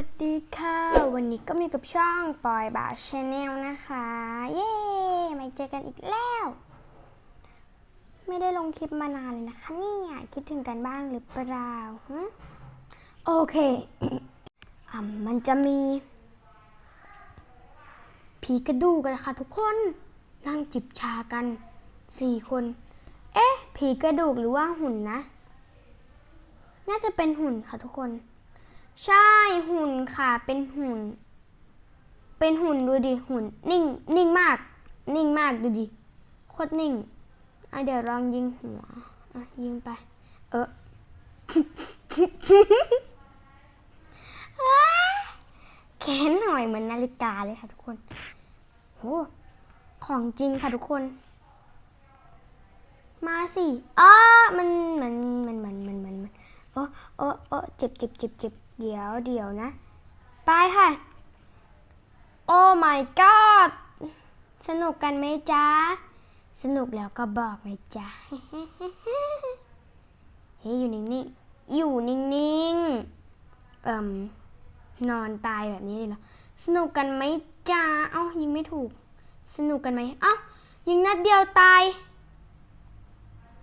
วัสดีค่ะ วันนี้ก็มีกับช่องปอยบ่าวชาแนลนะคะ เย้มาเจอกันอีกแล้ว ไม่ได้ลงคลิปมานานเลยนะคะเนี่ยคิดถึงกันบ้างหรือเปล่าฮะโอเคอะมันจะมี ผีกระดูกกันนะคะทุกคนนั่งจิบชากันสี่คน เอ๊ะ ผีกระดูกหรือว่าหุ่นนะ น่าจะเป็นหุ่นค่ะทุกคน ใช่หุ่นค่ะ เป็นหุ่น เป็นหุ่นดูดิหุ่น นิ่ง นิ่งมาก นิ่งมากดูดิโคตรนิ่งอะเดี๋ยวลองยิงหัวอะยิงไป เออแขนหน่อยเหมือนนาฬิกาเลยค่ะทุกคนโหของจริงค่ะทุกคน มาสิอ้ามันมันมันมันมันมันมันโอ้โอ้โอ้เจ็บเจ็บเจ็บเจ็บ เดี๋ยวเดี๋ยวนะ ไปค่ะ โอ้ my god สนุกกันไหมจ๊ะ สนุกแล้วก็บอกไหมจ๊ะ เฮ้ยอยู่นิ่งๆ อยู่นิ่งๆ เอ่มนอนตายแบบนี้เลยเหรอ สนุกกันไหมจ๊ะ เอ้ายิงไม่ถูก สนุกกันไหม เอ้ายิงนัดเดียวตาย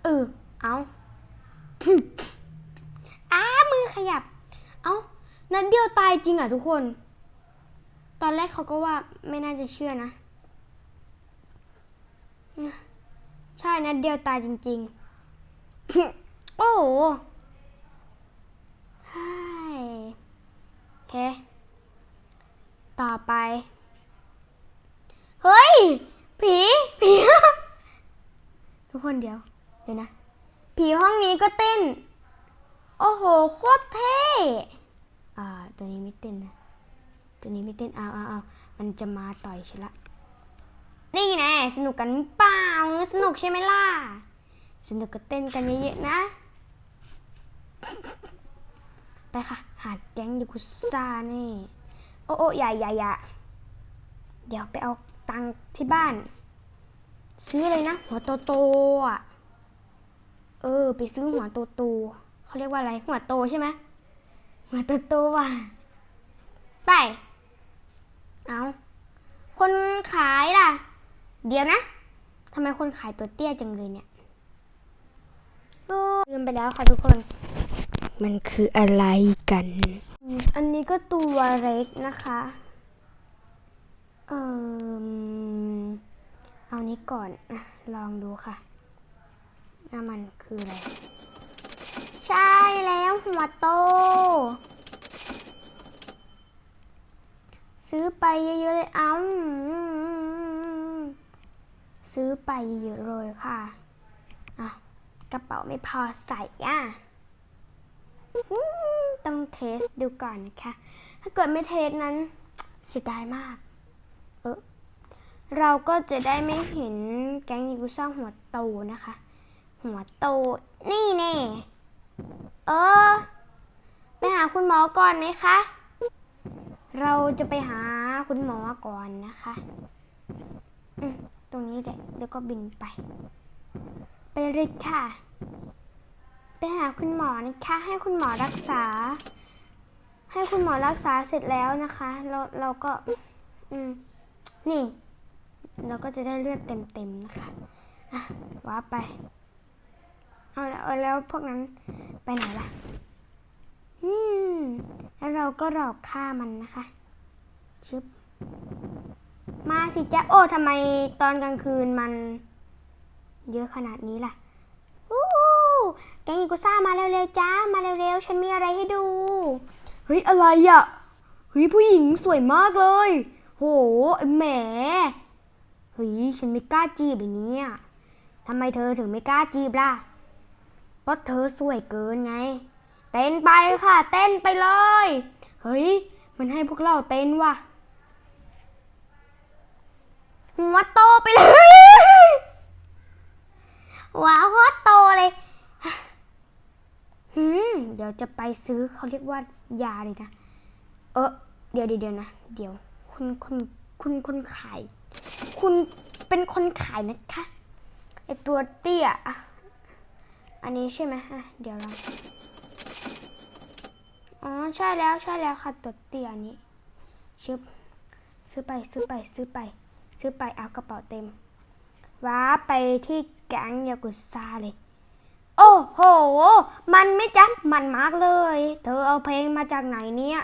เออ เอาอ้ามือขยับ เอานัดเดียวตายจริงอะทุกคน ตอนแรกเขาก็ว่าไม่น่าจะเชื่อนะ ใช่นัดเดียวตายจริง ๆ โอ้โหใช่โอเค ต่อไป เฮ้ย ผี ผี ทุกคนเดี๋ยว เดี๋ยวนะ ผีห้องนี้ก็เต้น โอ้โห โคตรเท่ อ่า ตัวนี้ไม่เต้นนะ ตัวนี้ไม่เต้นเอาเอาเอามันจะมาต่อยฉันละ นี่แน่สนุกกันเปล่า สนุกใช่ไหมล่ะ สนุกก็เต้นกันเยอะๆนะ ไปค่ะ หาแก๊งดิกุซ่านี่ โอ้โอ้อย่าอย่าอย่เดี๋ยวไปเอาตังค์ที่บ้าน ซื้ออะไรนะ หัวโตโตๆอะ เออ ไปซื้อหัวโตโตๆ เขาเรียกว่าอะไร หัวโตใช่ไหมหัวโตโตว่ะ ไป เอาคนขายล่ะ เดี๋ยวนะทำไมคนขายตัวเตี้ยจังเลยเนี่ยลืมไปแล้วค่ะทุกคน มันคืออะไรกัน อันนี้ก็ตัวเล็กนะคะ เออเอานี้ก่อน ลองดูค่ะน้ามันคืออะไร ใช่แล้วหัวโต ซื้อไปเยอะๆเลยเอ้าซื้อไปเยอะเลยค่ะอะกระเป๋าไม่พอใส่อะต้องเทสดูก่อนนะคะ ถ้าเกิดไม่เทสนั้นเสียดายมาก เออเราก็จะได้ไม่เห็นแก๊งยูซ่าหัวโตนะคะ หัวโตนี่แน่ เออ ไปหาคุณหมอก่อนไหมคะ เราจะไปหาคุณหมอก่อนนะคะ อืมตรงนี้แหละแล้วก็บินไป ไปเลยค่ะ ไปหาคุณหมอนะคะ ให้คุณหมอรักษา ให้คุณหมอรักษาเสร็จแล้วนะคะ เราเราก็ อืม นี่ เราก็จะได้เลือดเต็มๆนะคะ อะว้าไป เอาแล้วแล้วพวกนั้นไปไหนล่ะอืมแล้วเราก็หลอกฆ่ามันนะคะชึบมาสิจ๊ะโอ้ทำไมตอนกลางคืนมัน เยอะขนาดนี้ล่ะอู้แกงอีกุซ่ามาเร็วๆจ้ามาเร็วๆ ฉันมีอะไรให้ดู เฮ้ย อะไรอะ เฮ้ย ผู้หญิงสวยมากเลย โหแหมเฮ้ย ฉันไม่กล้าจีบอย่างนี้ทำไมเธอถึงไม่กล้าจีบล่ะ ก็เธอสวยเกินไง เต้นไปค่ะ เต้นไปเลย เฮ้ย มันให้พวกเราเต้นว่ะ หัวโตไปเลยว้าวโคตรโตเลยหืมเดี๋ยวจะไปซื้อเขาเรียกว่ายาเลยนะ เออเดี๋ยวเดี๋ยวเดี๋ยวนะ เดี๋ยว คุณคุณคุณคนขาย คุณเป็นคนขายนะคะไอตัวเตี้ยอะ อันนี้ใช่ไหมอะเดี๋ยวเราอ๋อใช่แล้วใช่แล้วค่ะตัวเตี้ยนี้ชึบซื้อไปซื้อไปซื้อไป ซื้อไปเอากระเป๋าเต็มว้าไปที่แก๊งยากุซ่าเลย โอ้โห มันไม่จับมันมากเลย เธอเอาเพลงมาจากไหนเนี่ย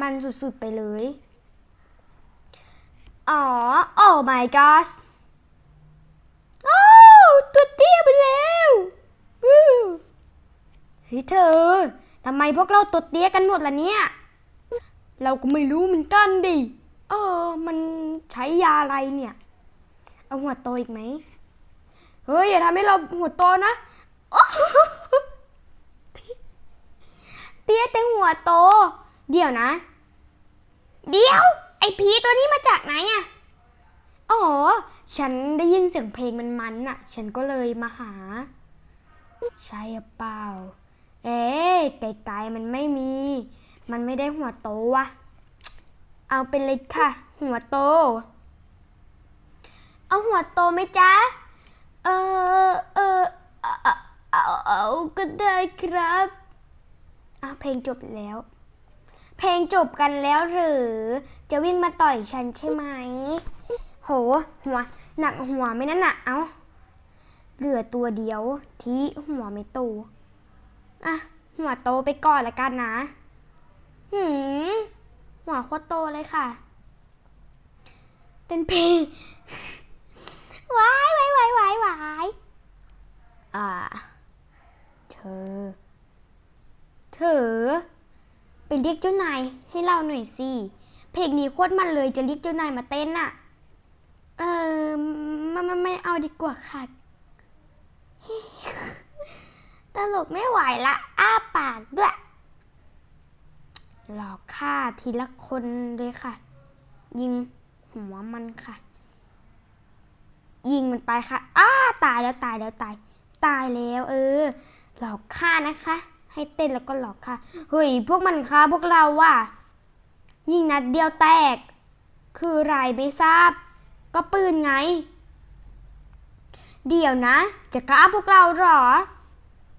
มันสุดๆไปเลย อ๋อ โอ้ my gosh โอ้ตัวเตี้ยไปแล้ว เฮ้ยเธอทำไมพวกเราตัวเตี้ยกันหมดล่ะเนี่ย เราก็ไม่รู้เหมือนกันดิ เออ มันใช้ยาอะไรเนี่ย เอาหัวโตอีกไหม เฮ้ย อย่าทำให้เราหัวโตนะ เตี้ยแต่หัวโต เดี๋ยวนะ เดี๋ยว ไอ้ผีตัวนี้มาจากไหนอะอ๋อ ฉันได้ยินเสียงเพลงมันมันๆน่ะ ฉันก็เลยมาหา ใช่เปล่า เอ๊ะไกลๆมันไม่มี มันไม่ได้หัวโตวะเอาไปเลยค่ะ หัวโต เอาหัวโตไหมจ๊ะ เออเออเอาเอาเอาเอาก็ได้ครับอ้าเพลงจบแล้ว เพลงจบกันแล้วหรือ จะวิ่งมาต่อยฉันใช่ไหม โห หัว หนักหัวไหม่นั่นน่ะ เอาเหลือตัวเดียวที่หัวไม่โต อะ หัวโตไปก่อนละกันนะ หืม หัวโคตรโตเลยค่ะเต้นเพลงวายวายวายวายวายอ่า เธอ เธอ ไปเรียกเจ้านายให้เราหน่อยสิ เพลงนี้โคตรมันเลยจะเรียกเจ้านายมาเต้นน่ะ เออไม่ไม่ไม่เอาดีกว่าค่ะ ลกไม่ไหวละ อ้าปากด้วย หลอกฆ่าทีละคนเลยค่ะ ยิงหัวมันค่ะ ยิงมันไปค่ะ อ้าตายแล้วตายแล้วตาย ตายแล้ว เออ หลอกฆ่านะคะ ให้เต้นแล้วก็หลอกฆ่าเฮ้ย พวกมันฆ่าพวกเราว่ะ ยิงนัดเดียวแตก คือไรไม่ทราบ ก็ปืนไง เดี๋ยวนะ จะฆ่าพวกเราหรอ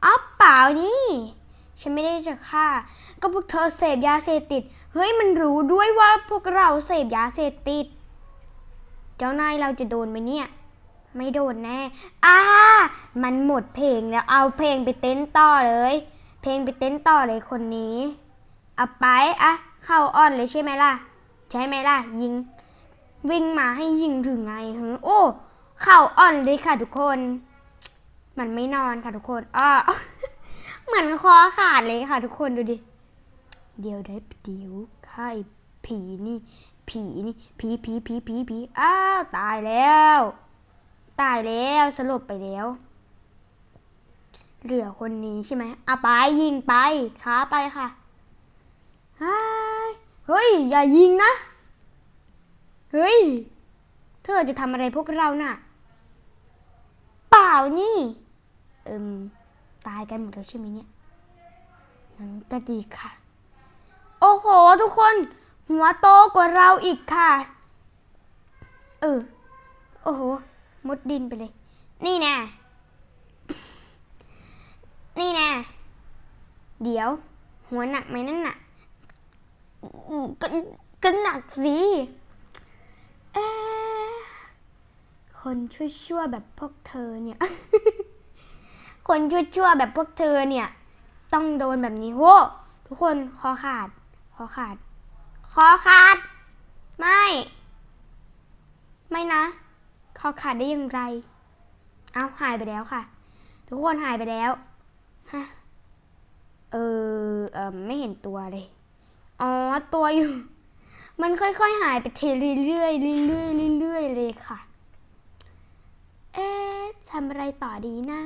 อ๋อเปล่านี่ ฉันไม่ได้จะฆ่า ก็พวกเธอเสพยาเสพติด เฮ้ยมันรู้ด้วยว่าพวกเราเสพยาเสพติด เจ้านายเราจะโดนไหมเนี่ย ไม่โดนแน่อ่ามันหมดเพลงแล้วเอาเพลงไปเต้นต่อเลย เพลงไปเต้นต่อเลยคนนี้เอาไปอะเข้าอ่อนเลยใช่ไหมล่ะ ใช่ไหมล่ะ ยิง วิ่งมาให้ยิงถึงไงเฮ้โอ้ เข่าอ่อนเลยค่ะทุกคน มันไม่นอนค่ะทุกคนอ้อเหมือนคอขาดเลยค่ะทุกคนดูดิ เดี๋ยวได้เดี๋ยวค่ายผีนี่ ผีนี่ ผีผีผีผีผีอ้าวตายแล้ว ตายแล้วสลบไปแล้ว เหลือคนนี้ใช่ไหมเอาไปยิงไปขาไปค่ะเฮ้ยเฮ้ย อย่ายิงนะ เฮ้ย เธอจะทำอะไรพวกเราน่ะ เปล่านี่เอิมตายกันหมดแล้วใช่ไหมเนี่ยนั้นก็ดีค่ะ โอ้โห ทุกคน หัวโตกว่าเราอีกค่ะ เออ โอ้โห มุดดินไปเลย นี่แน่นี่แน่เดี๋ยว หัวหนักไหมนั่นน่ะก็ก็หนักสิเอ๊ะคนชั่วๆแบบพวกเธอเนี่ย คนชั่วๆแบบพวกเธอเนี่ย ต้องโดนแบบนี้โว้ทุกคนคอขาดคอขาดคอขาด ไม่ ไม่นะคอขาดได้อยังไงเอาหายไปแล้วค่ะ ทุกคนหายไปแล้วฮะเออเออไม่เห็นตัวเลย อ๋อ ตัวอยู่ มันค่อยๆ หายไปเทเรื่อยๆเรื่อยๆเรื่อยๆเลยค่ะ เอ๊ะทำอะไรต่อดีนะ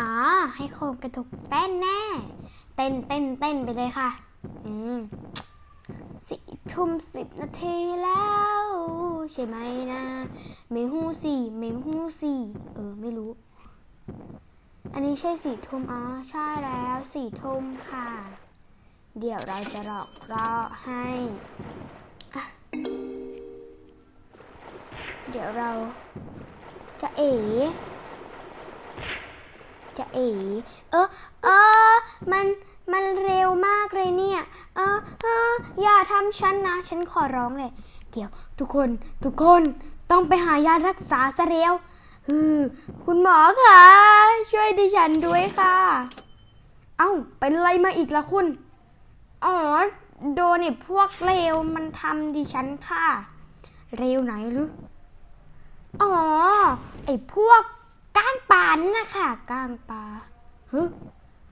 อ๋อ ให้โครงกระตุกเต้นแน่ เต้นเต้นเต้นไปเลยค่ะ อืมสี่ทุ่มสิบนาทีแล้ว ใช่ไหมนะเมหูสี่เมหูสี่เออ ไม่รู้ อันนี้ใช่สี่ทุ่มอ๋อ ใช่แล้วสี่ทุ่มค่ะ เดี๋ยวเราจะหลอกล่อให้เดี๋ยวเราจะเอ๋ จะเอ๋เออเออมันมันเร็วมากเลยเนี่ย เออเอออย่าทำฉันนะ ฉันขอร้องเลย เดี๋ยว ทุกคนทุกคนต้องไปหายารักษาซะเร็วฮือคุณหมอคะช่วยดิฉันด้วยค่ะ เอ้า เป็นอะไรมาอีกล่ะคุณ อ๋อ โดนไอ้พวกเลวมันทำดิฉันค่ะ เร็วไหนหรือ อ๋อ ไอ้พวก ก้างปลานั่นะคะก้างปลาฮึ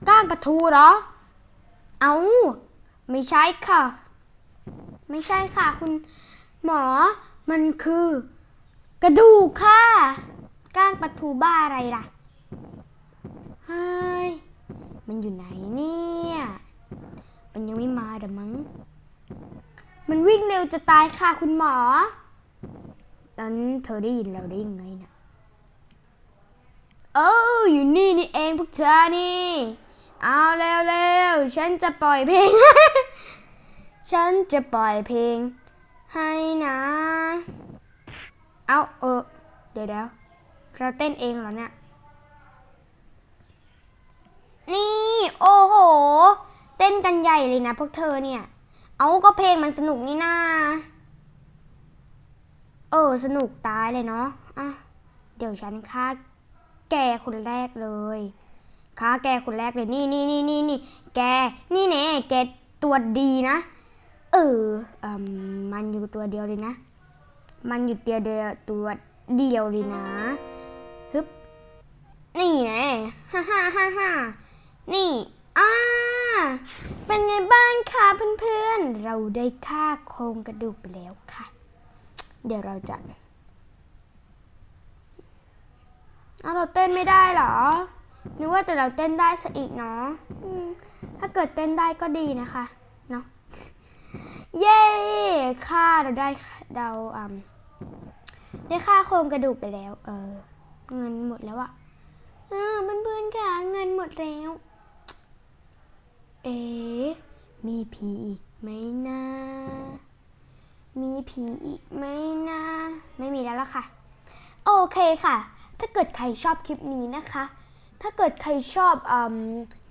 ก้างปลาทูเหรอ เอาไม่ใช่ค่ะ ไม่ใช่ค่ะ คุณหมอ มันคือ กระดูกค่ะ ก้างปลาทูบ้าอะไรล่ะเฮ้ยมันอยู่ไหนเนี่ย มันยังไม่มาเดอมั้ง มันวิ่งเร็วจะตายค่ะคุณหมอนั้นเธอได้ยินเราได้ยังไงนะ เอออยู่นี่นี่เองพวกเธอนี่ เอาเร็วเร็วๆฉันจะปล่อยเพลง ฉันจะปล่อยเพลง ให้นะ เอาเออเดี๋ยวเดี๋ยวเราเต้นเองเหรอเนี่ย นี่ โอ้โห เต้นกันใหญ่เลยนะพวกเธอเนี่ย เอาก็เพลงมันสนุกนี่นาเออ สนุกตายเลยเนาะ อะ เดี๋ยวฉันฆ่า แกคนแรกเลยฆ่าแกคนแรกเลยนี่นี่นี่นี่นี่แกนี่แน่แกตัวดีนะเออเอมมันอยู่ตัวเดียวเลยนะ มันอยู่เดียวเดียวตัวเดียวเลยนะฮึบนี่แน่ฮ่าฮ่าฮ่าฮ่านี่อ่าเป็นไงบ้างคะเพื่อนๆ เราได้ฆ่าโครงกระดูกไปแล้วค่ะ เดี๋ยวเราจะ เอาเราเต้นไม่ได้เหรอ นึกว่าแต่เราเต้นได้ซะอีกเนาะถ้าเกิดเต้นได้ก็ดีนะคะ เนาะ เย้ค่าเราได้เราอืมได้ค่าโครงกระดูกไปแล้ว เออ เงินหมดแล้วอะเออเพื่อนๆค่ะ เงินหมดแล้ว เอ๊ะมีผีอีกไหมนะมีผีอีกไหมนะ ไม่มีแล้วล่ะค่ะ โอเคค่ะ ถ้าเกิดใครชอบคลิปนี้นะคะ ถ้าเกิดใครชอบอ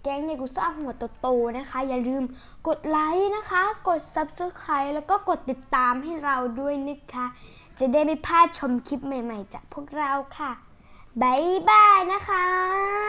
แก๊งเนกุซ่าหัวโตๆนะคะ อย่าลืมกดไลค์นะคะ กด Subscribe แล้วก็กดติดตามให้เราด้วยนะคะ จะได้ไม่พลาดชมคลิปใหม่ๆ จากพวกเราค่ะบายบายนะคะ